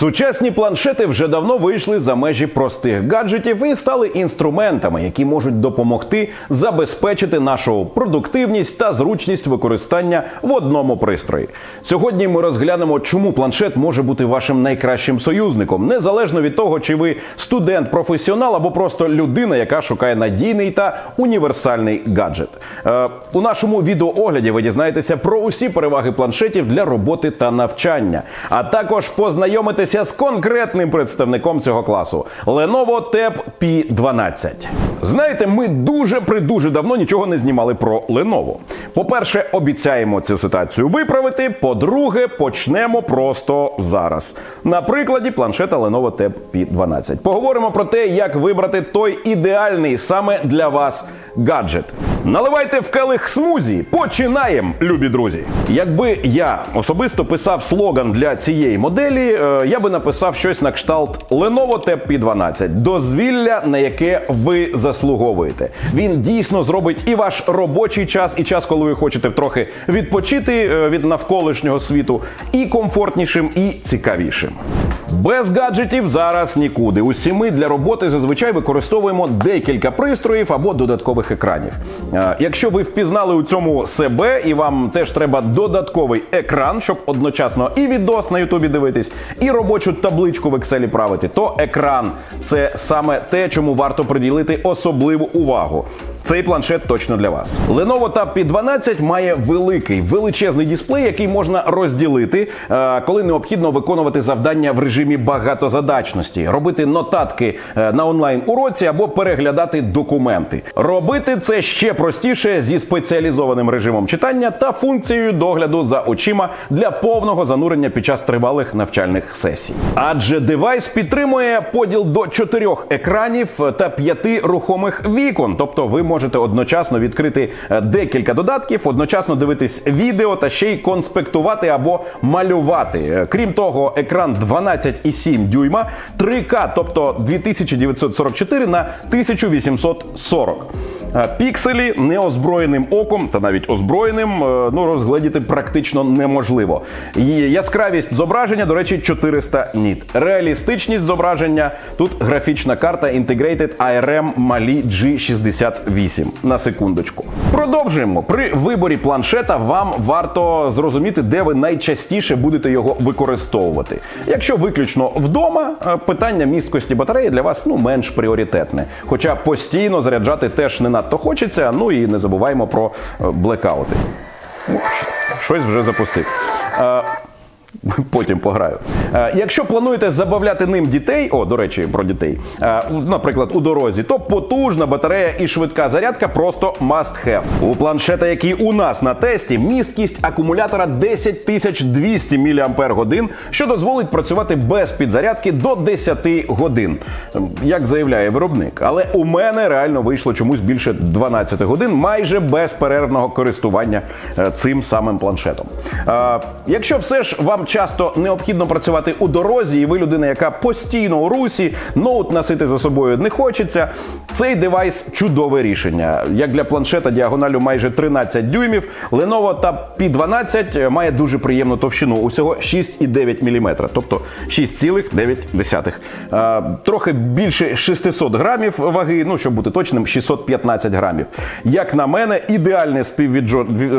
Сучасні планшети вже давно вийшли за межі простих гаджетів і стали інструментами, які можуть допомогти забезпечити нашу продуктивність та зручність використання в одному пристрої. Сьогодні ми розглянемо, чому планшет може бути вашим найкращим союзником, незалежно від того, чи ви студент, професіонал або просто людина, яка шукає надійний та універсальний гаджет. Е, у нашому відеоогляді ви дізнаєтеся про усі переваги планшетів для роботи та навчання, а також познайомитеся з конкретним представником цього класу Lenovo Tab P12. Знаєте, ми дуже придуже давно нічого не знімали про Lenovo. По-перше, обіцяємо цю ситуацію виправити. По-друге, почнемо просто зараз. На прикладі планшета Lenovo Tab P12. Поговоримо про те, як вибрати той ідеальний саме для вас гаджет. Наливайте в келих смузі. Починаємо, любі друзі. Якби я особисто писав слоган для цієї моделі, е, я би написав щось на кшталт Lenovo Tab P12. Дозвілля, на яке ви заслуговуєте. Він дійсно зробить і ваш робочий час, і час, коли ви хочете трохи відпочити е, від навколишнього світу, і комфортнішим, і цікавішим. Без гаджетів зараз нікуди. Усі ми для роботи зазвичай використовуємо декілька пристроїв або додаткових екранів. Е, Якщо ви впізнали у цьому себе і вам теж треба додатковий екран, щоб одночасно і відос на Ютубі дивитись, і робочу табличку в Excel правити, то екран це саме те, чому варто приділити особливу увагу. Цей планшет точно для вас. Lenovo Tab P12 має великий величезний дисплей, який можна розділити, е, коли необхідно виконувати завдання в режимі багатозадачності, робити нотатки е, на онлайн уроці або переглядати документи. Робити це ще простіше зі спеціалізованим режимом читання та функцією догляду за очима для повного занурення під час тривалих навчальних сесій. Адже девайс підтримує поділ до чотирьох екранів та п'яти рухомих вікон, тобто ви можете одночасно відкрити е, декілька додатків, одночасно дивитись відео та ще й конспектувати або малювати. Е, Крім того, екран 12,7 дюйма, 3К, тобто 2944 на 1840. Пікселі неозброєним оком та навіть озброєним е, ну розгледіти практично неможливо. І яскравість зображення, до речі, 400 ніт. Реалістичність зображення тут графічна карта Integrated ARM Mali G68. На секундочку. Продовжуємо. При виборі планшета вам варто зрозуміти, де ви найчастіше будете його використовувати. Якщо виключно вдома, е, питання місткості батареї для вас ну менш пріоритетне. Хоча постійно заряджати теж не надто хочеться. Ну і не забуваємо про е, блекаути. Щось вже запустив. Потім пограю. Е, якщо плануєте забавляти ним дітей, о, до речі, про дітей, е, наприклад, у дорозі, то потужна батарея і швидка зарядка просто must have. У планшета, який у нас на тесті, місткість акумулятора 10200 мАч, що дозволить працювати без підзарядки до 10 годин, Ем, як заявляє виробник. Але у мене реально вийшло чомусь більше 12 годин, майже безперервного користування е, цим самим планшетом. Якщо все ж вам часто необхідно працювати у дорозі, і ви людина, яка постійно у русі, ноут носити за собою не хочеться. Цей девайс чудове рішення. Як для планшета діагоналю майже 13 дюймів, Lenovo Tab P12 має дуже приємну товщину, усього 6,9 мм, тобто 6,9. Е, Трохи більше 600 грамів ваги, ну щоб бути точним, 615 грамів. Як на мене, ідеальне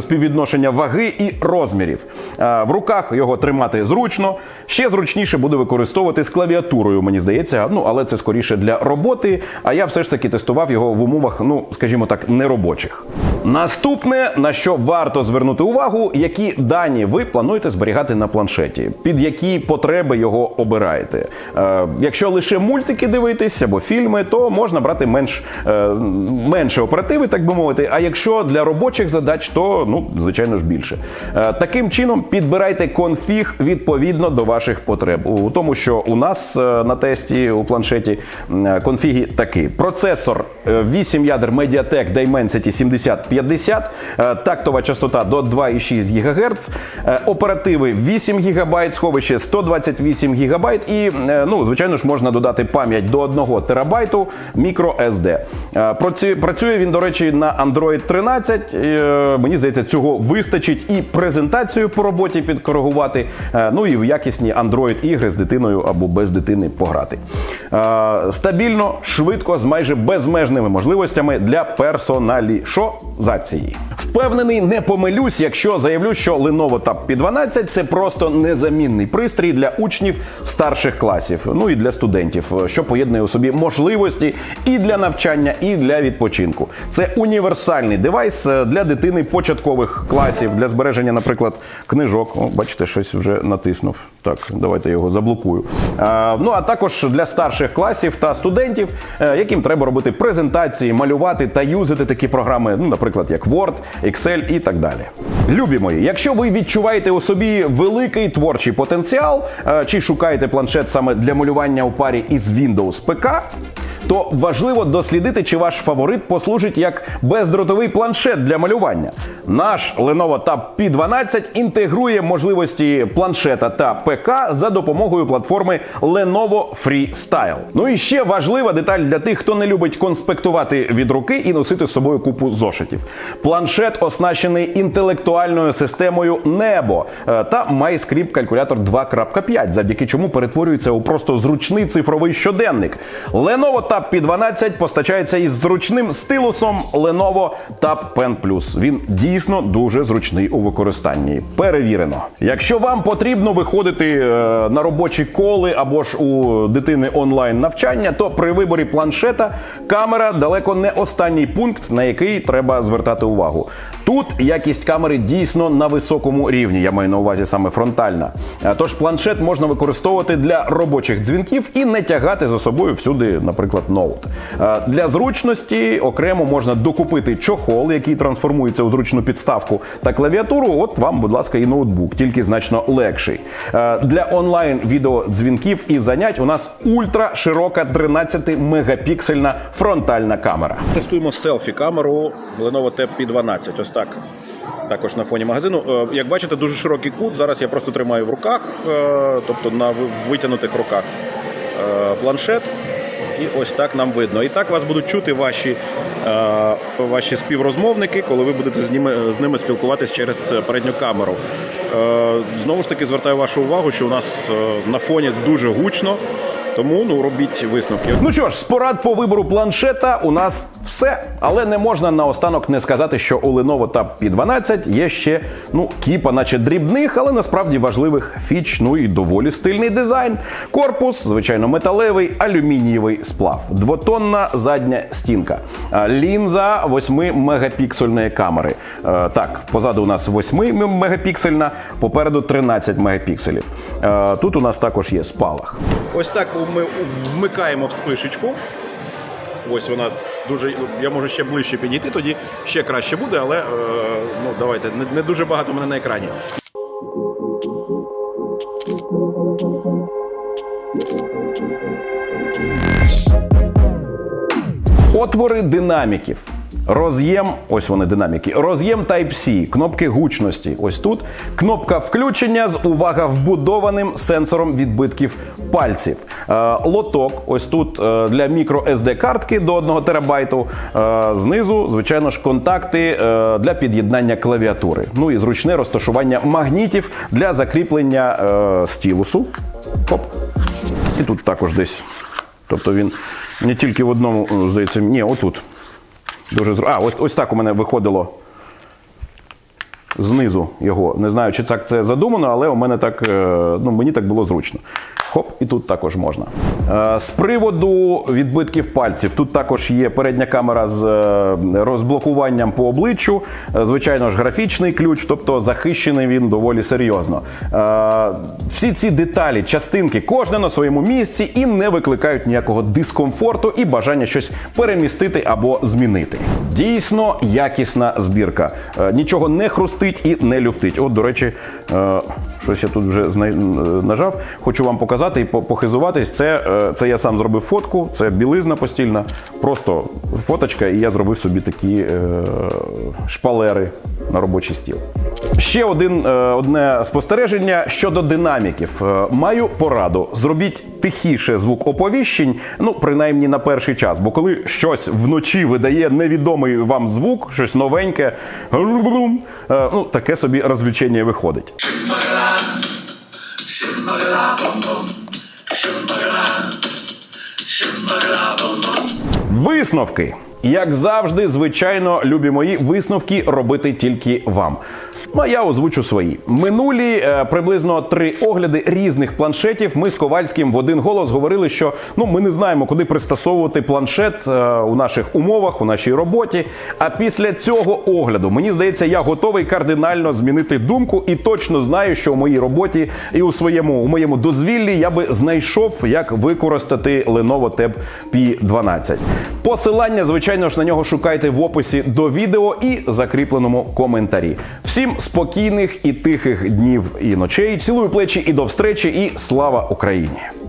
співвідношення ваги і розмірів. Е, В руках його тримати зручно. Ще зручніше буде використовувати з клавіатурою, мені здається. Ну але це скоріше для роботи. А я все ж таки тестував його в умовах, ну скажімо так, неробочих. Наступне, на що варто звернути увагу, які дані ви плануєте зберігати на планшеті, під які потреби його обираєте. Е, якщо лише мультики дивитись або фільми, то можна брати менш, е, менше оперативи, так би мовити. А якщо для робочих задач, то ну звичайно ж більше. Е, таким чином підбирайте конфіг відповідно до ваших потреб. У тому, що у нас е, на тесті у планшеті е, конфіги такі: процесор е, 8 ядер Mediatek Dimensity 50, е, тактова частота до 2,6 ГГц, е, оперативи 8 ГБ, сховище 128 ГБ і, е, ну, звичайно ж, можна додати пам'ять до 1 ТБ. Е, праці- Працює він, до речі, на Android 13. Е, Мені здається, цього вистачить і презентацію по роботі підкоригувати, е, ну і в якісні Android ігри з дитиною або без дитини пограти. Е, Стабільно, швидко, з майже безмежними можливостями для персоналізації. Впевнений, не помилюсь, якщо заявлю, що Lenovo Tab P12 це просто незамінний пристрій для учнів старших класів, ну і для студентів, що поєднує у собі можливості і для навчання, і для відпочинку. Це універсальний девайс е, для дитини початкових класів, для збереження, наприклад, книжок. О, бачите, щось вже натиснув. Так, давайте його заблокую. А, ну а також для старших класів та студентів, е, яким треба робити презентації, малювати та юзати такі програми, ну, наприклад, як Word, Excel і так далі. Любі мої, якщо ви відчуваєте у собі великий творчий потенціал, е, чи шукаєте планшет саме для малювання у парі із Windows ПК, то важливо дослідити, чи ваш фаворит послужить як бездротовий планшет для малювання. Наш Lenovo Tab P12 інтегрує можливості планшета та ПК за допомогою платформи Lenovo Freestyle. Ну і ще важлива деталь для тих, хто не любить конспектувати від руки і носити з собою купу зошитів. Планшет оснащений інтелектуальною системою Небо е, та має скріп калькулятор 2.5, завдяки чому перетворюється у просто зручний цифровий щоденник. Lenovo Tab P12 постачається із зручним стилусом Lenovo Tab Pen Plus. Він дійсно дуже зручний у використанні. Перевірено. Якщо вам потрібно виходити е, на робочі коли або ж у дитини онлайн навчання, то при виборі планшета камера далеко не останній пункт, на який треба звертати увагу. Тут якість камери дійсно на високому рівні. Я маю на увазі саме фронтальна. Е, Тож планшет можна використовувати для робочих дзвінків і не тягати за собою всюди, наприклад, ноут. Е, Для зручності окремо можна докупити чохол, який трансформується у зручну підставку та клавіатуру. От вам, будь ласка, і ноутбук, тільки значно легший. Е, Для онлайн відеодзвінків і занять у нас ультра широка 13 мегапіксельна фронтальна камера. Тестуємо селфі камеру Lenovo Tab P12. Так. Також на фоні магазину. Е, Як бачите, дуже широкий кут. Зараз я просто тримаю в руках, е, тобто на ви- витягнутих руках е, планшет. І ось так нам видно. І так вас будуть чути ваші, ваші співрозмовники, коли ви будете з ними, з ними спілкуватись через передню камеру. Знову ж таки, звертаю вашу увагу, що у нас на фоні дуже гучно. Тому ну робіть висновки. Ну що ж, з порад по вибору планшета у нас все. Але не можна наостанок не сказати, що у Lenovo Tab P12 є ще ну кіпа, наче дрібних, але насправді важливих фіч. Ну і доволі стильний дизайн. Корпус, звичайно, металевий, алюмінієвий сплав, двотонна задня стінка, лінза 8 мегапіксельної камери. Е, Так, позаду у нас 8 мегапіксельна, попереду 13 мегапікселів. Е, Тут у нас також є спалах. Ось так ми вмикаємо в спишечку. Ось вона дуже. Я можу ще ближче підійти, тоді ще краще буде, але е, ну давайте не, не дуже багато мене на екрані. Отвори динаміків. Роз'єм, ось вони динаміки. Роз'єм Type-C, кнопки гучності. Ось тут. Кнопка включення з увага вбудованим сенсором відбитків пальців. Е, лоток, ось тут е, для мікро SD картки до 1 терабайту. Е, знизу, звичайно ж, контакти для під'єднання клавіатури. Ну і зручне розташування магнітів для закріплення стілусу. Оп. І тут також десь. Тобто він не тільки в одному, здається, ні, отут. Дуже зру... А, ось, ось так у мене виходило знизу його. Не знаю, чи так це задумано, але у мене так, е, ну, мені так було зручно. Хоп, і тут також можна. Е, З приводу відбитків пальців, тут також є передня камера з е, розблокуванням по обличчю. Е, Звичайно ж, графічний ключ, тобто захищений він доволі серйозно. Всі ці деталі, частинки, кожна на своєму місці і не викликають ніякого дискомфорту і бажання щось перемістити або змінити. Дійсно якісна збірка. Е, Нічого не хрустить і не люфтить. От, до речі, е, щось я тут вже е, нажав. Хочу вам показати. і по- похизуватись. Це, це я сам зробив фотку, це білизна постільна, просто фоточка, і я зробив собі такі шпалери на робочий стіл. Ще один, е, одне спостереження щодо динаміків. Е, Маю пораду: зробіть тихіше звук оповіщень, ну принаймні на перший час. Бо коли щось вночі видає невідомий вам звук, щось новеньке, е, ну таке собі розвлечення виходить. Висновки. Як завжди, звичайно, любі мої висновки робити тільки вам. Ну а я озвучу свої. Минулі е, приблизно три огляди різних планшетів. Ми з Ковальським в один голос говорили, що ну ми не знаємо, куди пристосовувати планшет е, у наших умовах, у нашій роботі. А після цього огляду мені здається, я готовий кардинально змінити думку і точно знаю, що у моїй роботі і у своєму у моєму дозвіллі я би знайшов, як використати Lenovo Tab P12. Посилання, звичайно ж, на нього шукайте в описі до відео і закріпленому коментарі. Всім спокійних і тихих днів і ночей. Цілую плечі і до встречі, і слава Україні!